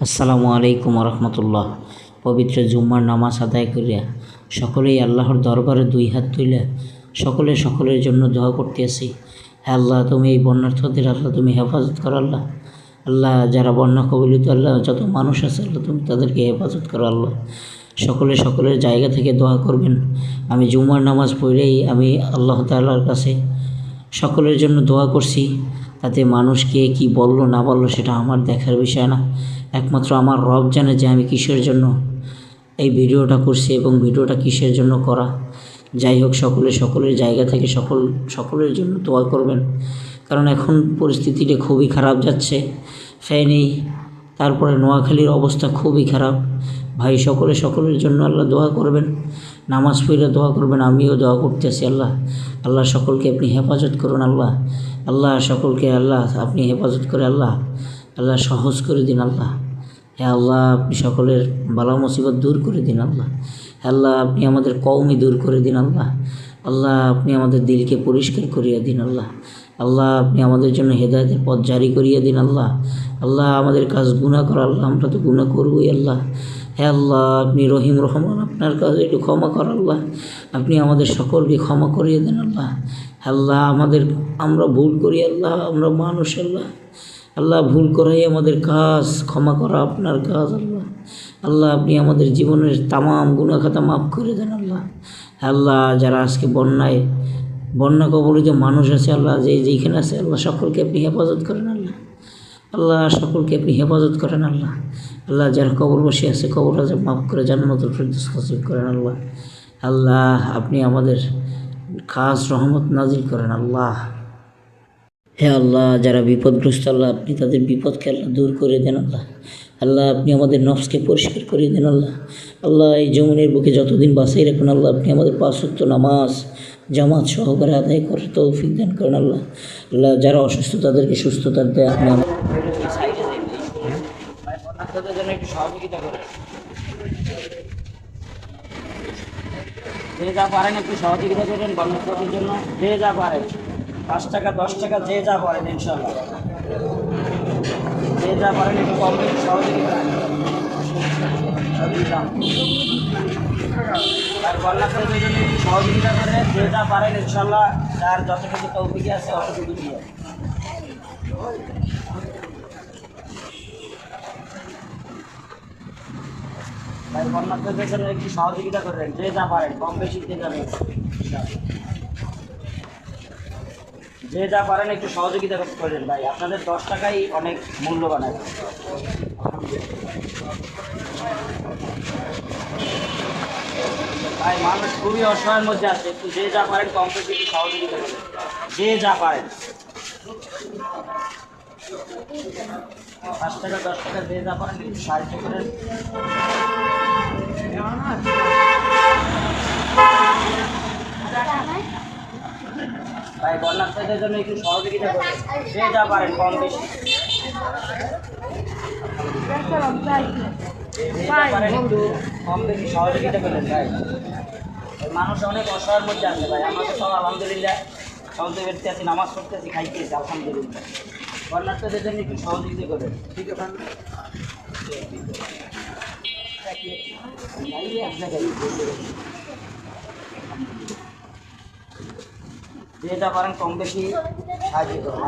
আসসালামু আলাইকুম রহমতুল্লাহ পবিত্র জুম্মার নামাজ আদায় করিয়া সকলেই আল্লাহর দরবারে দুই হাত তুইলা সকলে সকলের জন্য দোয়া করতেছি। হ্যাঁ আল্লাহ, তুমি এই বন্যার্থদের আল্লাহ, তুমি হেফাজত করো আল্লাহ। আল্লাহ, যারা বন্যা কবলিত আল্লাহ, যত মানুষ আছে আল্লাহ, তুমি তাদেরকে হেফাজত করো আল্লাহ। সকলে সকলের জায়গা থেকে দোয়া করবেন। আমি জুম্মার নামাজ পড়েই আমি আল্লাহ তাআলার কাছে সকলের জন্য দোয়া করছি, তাতে মানুষ কে কী বলল না বলল সেটা আমার দেখার বিষয় না। একমাত্র আমার রব জানে যে আমি কিসের জন্য এই ভিডিওটা করছি এবং ভিডিওটা কিসের জন্য করা। যাই হোক, সকলে সকলের জায়গা থেকে সকল, সকলের জন্য দোয়া করবেন। কারণ এখন পরিস্থিতিটা খুবই খারাপ যাচ্ছে। ফ্যানেই তারপরে নোয়াখালীর অবস্থা খুবই খারাপ। ভাই, সকলে সকলের জন্য আল্লাহ দোয়া করবেন, নামাজ পড়ে দোয়া করবেন, আমিও দোয়া করতেছি আল্লাহ। আল্লাহ সকলকে আপনি হেফাজত করুন আল্লাহ। আল্লাহ সকলকে আল্লাহ, আপনি হেফাজত করে আল্লাহ। আল্লাহ সহজ করে দিন আল্লাহ। হ্যাঁ আল্লাহ, আপনি সকলের বালা মুসিবত দূর করে দিন আল্লাহ। আল্লাহ, আপনি আমাদের কওমি দূর করে দিন আল্লাহ। আল্লাহ, আপনি আমাদের দিলকে পরিষ্কার করিয়ে দিন আল্লাহ। আল্লাহ, আপনি আমাদের জন্য হেদায়তের পথ জারি করিয়ে দিন আল্লাহ। আল্লাহ, আমাদের কাজ গুণা করা আল্লাহ, আমরা তো গুণা করবই আল্লাহ। হ্যাঁ আল্লাহ, আপনি রহিম, রহমান, আপনার কাজ একটু ক্ষমা কর আল্লাহ। আপনি আমাদের সকলকে ক্ষমা করিয়ে দেন আল্লাহ। আল্লাহ, আমাদের, আমরা ভুল করি আল্লাহ, আমরা মানুষ আল্লাহ। আল্লাহ, ভুল করাই আমাদের কাজ, ক্ষমা করা আপনার কাজ আল্লাহ। আল্লাহ, আপনি আমাদের জীবনের তামাম গুণাখাতা মাফ করে দেন আল্লাহ। আল্লাহ, যারা আজকে বন্যায়, বন্যা কবলিত মানুষ আছে আল্লাহ, যে যেখানে আছে আল্লাহ, সকলকে আপনি হেফাজত করেন আল্লাহ। আল্লাহ সকলকে আপনি হেফাজত করেন আল্লাহ। আল্লাহ যারা কবর বসে আছে, কবর আজব মাফ করে, জান্নাতুল ফেরদৌস নসিব করেন আল্লাহ। আল্লাহ আপনি আমাদের খাস রহমত নাজিল করেন আল্লাহ। হে আল্লাহ, যারা বিপদগ্রস্ত, আল্লাহ আপনি তাদের বিপদকে আল্লাহ দূর করে দেন আল্লাহ। আল্লাহ আপনি আমাদের নফসকে পরিষ্কার করে দেন আল্লাহ। আল্লাহ এই যমুনের বুকে যতদিন বাঁচাই রাখুন, আল্লাহ আপনি আমাদের পাঁচত্ব নামাজ জামাত সহকারে আদায় করে তৌফিক দান করেন আল্লাহ আল্লাহ যারা অসুস্থ তাদেরকে সুস্থতার দেয় আপনি করেন যে যা পারেন একটু সহযোগিতা করবেন গণতন্ত্রের জন্য যে যা পারেন পাঁচ টাকা দশ টাকা যে যা পারেন ইনশাল্লাহ যে যা পারেন একটু কম সহযোগিতা। আর জন্য একটু সহযোগিতা করে যে যা পারেন ইনশাল্লাহ যার যতটুকু তৌফিকে আছে, অতটুকু দিয়ে। ভাই কন্যাশ্রীদের জন্য একটু সহযোগিতা করবেন, যে যা পারেন, কম বেশি দিয়ে যাবেন যে যা পারেন, একটু সহযোগিতা করতে পারেন, ভাই। আপনাদের দশ টাকাই অনেক মূল্যবান আছে ভাই, মানুষ খুবই অসহায়ের মধ্যে আছে, একটু যে যা পারেন কম বেশি একটু সহযোগিতা করবেন যে যা পারেন। পাঁচ টাকা, দশ টাকা যে যা পারেন, একটু সাহায্য করেন। ভাই, বন্যার্থীদের জন্য একটু সহযোগিতা করবেন যে যা পারেন কম বেশি। কম বেশি সহযোগিতা ভাই। মানুষ অনেক অসহায়ের মধ্যে আছে, ভাই। আমাকে সব আলহামদুলিল্লাহ চলতে বেরতে আছি, নামাজ পড়তে আছি খাইতেছি আলহামদুলিল্লাহ। বন্যার্থীদের জন্য একটু সহযোগিতা করবেন। ঠিক আছে এক জায়গায় যে যা পারেন কম বেশি সাহায্য করুন।